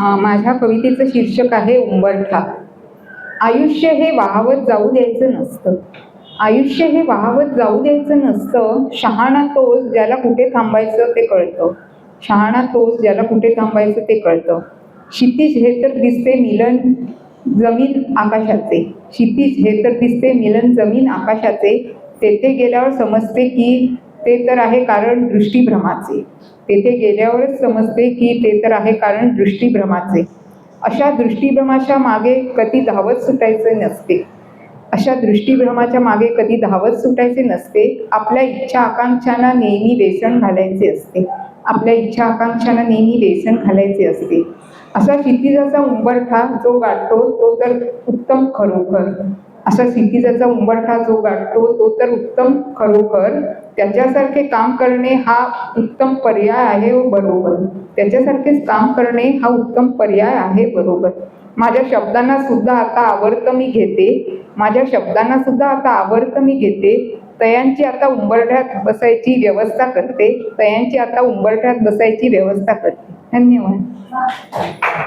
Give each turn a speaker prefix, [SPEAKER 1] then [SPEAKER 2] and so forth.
[SPEAKER 1] माझ्या कवितेचं शीर्षक आहे उंबरठा. आयुष्य हे वाहवत जाऊ द्यायचं नसतं. आयुष्य हे वाहवत जाऊ द्यायचं नसतं. शहाणा तोच ज्याला कुठे थांबायचं ते कळतं. शहाणा तोच ज्याला कुठे थांबायचं ते कळतं. क्षितिज हे तर दिसते मिलन जमीन आकाशाचे. क्षितिज हे तर दिसते मिलन जमीन आकाशाचे. तेथे गेल्यावर समजते की ते तर आहे कारण दृष्टीभ्रमाचे. तेथे गेल्यावरच समजते की ते तर आहे कारण दृष्टीभ्रमाचे. अशा दृष्टीभ्रमाच्या मागे कधी धावत सुटायचे नसते. अशा दृष्टीभ्रमाच्या मागे कधी धावत सुटायचे नसते. आपल्या इच्छा आकांक्षांना नेहमी वेसण घालायचे असते. आपल्या इच्छा आकांक्षांना नेहमी वेसण घालायचे असते. असा क्षितिजाचा उंबरठा जो गाठतो तो तर उत्तम खरोखर. असा क्षितिजाचा उंबरठा जो गाठतो तो तर उत्तम खरोखर. त्याच्यासारखे काम करणे हा उत्तम पर्याय आहे व बरोबर. त्याच्यासारखेच काम करणे हा उत्तम पर्याय आहे बरोबर. माझ्या शब्दांना सुद्धा आता आवर्त मी घेते. माझ्या शब्दांना सुद्धा आता आवर्त मी घेते. तयांची आता उंबरठ्यात बसायची व्यवस्था करते. तयांची आता उंबरठ्यात बसायची व्यवस्था करते. धन्यवाद.